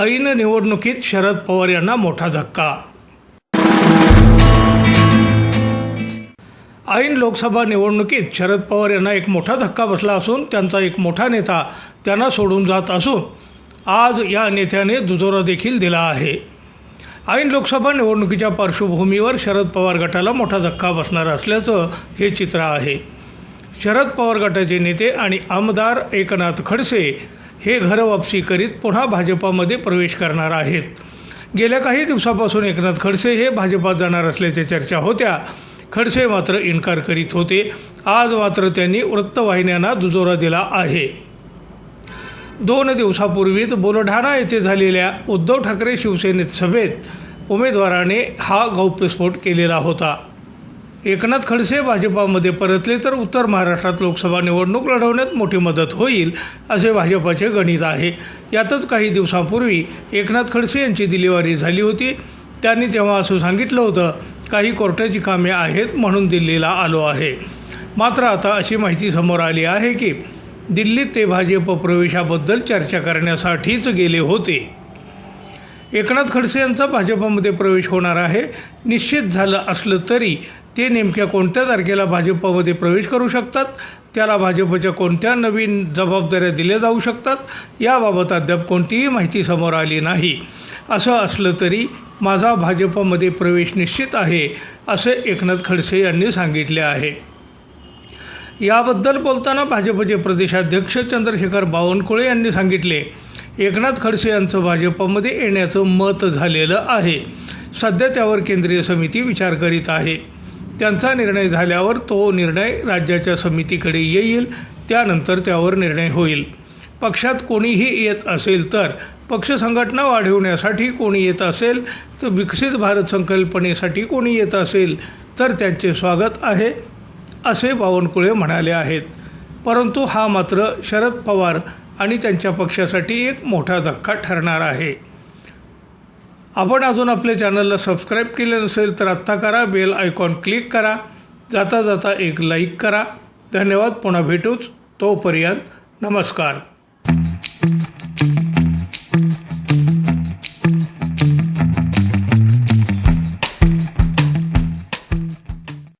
ऐन निवडणुकीत शरद पवार यांना मोठा धक्का. ऐन लोकसभा निवडणुकीत शरद पवार यांना एक मोठा धक्का बसला असून त्यांचा एक मोठा नेता त्यांना सोडून जात असून आज या नेत्याने दुजोरा देखील दिला आहे. ऐन लोकसभा निवडणुकीच्या पार्श्वभूमीवर शरद पवार गटाला मोठा धक्का बसणार असल्याचं हे चित्र आहे. शरद पवार गटाचे नेते आणि आमदार एकनाथ खडसे हे घरवापसी करीत पुन्हा भाजपामध्ये प्रवेश करणार आहेत. गेल्या काही दिवसापासून एकनाथ खडसे हे भाजपात जाणार असल्याच्या चर्चा होत्या. खडसे मात्र इन्कार करीत होते. आज मात्र त्यांनी वृत्तवाहिन्यांना दुजोरा दिला आहे. दोन दिवसापूर्वीच बुलढाणा येथे झालेल्या उद्धव ठाकरे शिवसेनेत सभेत उमेदवाराने हा गौप्यस्फोट केलेला होता. एकनाथ खडसे भाजपामध्ये परतले तर उत्तर महाराष्ट्रात लोकसभा निवडणूक लढवण्यात मोठी मदत होईल असे भाजपाचे गणित आहे. यातच काही दिवसांपूर्वी एकनाथ खडसे यांची दिलेवारी झाली होती. त्यांनी तेव्हा असं सांगितलं होतं काही कोर्टाची कामे आहेत म्हणून दिल्लीला आलो आहे. मात्र आता अशी माहिती समोर आली आहे की दिल्लीत ते भाजप प्रवेशाबद्दल चर्चा करण्यासाठीच गेले होते. एकनाथ खडसे यांचा भाजपमध्ये प्रवेश होणार आहे. निश्चित झालं असलं तरी ते नेमक्या कोणत्या तारखेला भाजपमध्ये प्रवेश करू शकतात? त्याला भाजपच्या कोणत्या नवीन जबाबदाऱ्या दिल्या जाऊ शकतात? याबाबत अद्याप कोणतीही माहिती समोर आली नाही. असं असलं तरी माझा भाजपमध्ये प्रवेश निश्चित आहे असे एकनाथ खडसे यांनी सांगितले आहे. याबद्दल बोलताना भाजपचे प्रदेशाध्यक्ष चंद्रशेखर बावनकुळे यांनी सांगितले एकनाथ खडसे यांचं भाजपमध्ये येण्याचं मत झालेलं आहे. सध्या त्यावर केंद्रीय समिती विचार करीत आहे. त्यांचा निर्णय झाल्यावर तो निर्णय राज्याच्या समितीकडे येईल त्यानंतर त्यावर निर्णय होईल. पक्षात कोणीही येत असेल तर पक्ष संघटना वाढवण्यासाठी कोणी येत असेल तर विकसित भारत संकल्पनेसाठी कोणी येत असेल तर त्यांचे स्वागत आहे असे बावनकुळे म्हणाले आहेत. परंतु हा मात्र शरद पवार आणि त्यांच्या पक्षासाठी एक मोठा धक्का ठरणार आहे. आपण अजून आपल्या चॅनलला सबस्क्राईब केले नसेल तर आत्ता करा बेल आयकॉन क्लिक करा जाता जाता एक लाईक करा. धन्यवाद पुन्हा भेटूच. तोपर्यंत नमस्कार.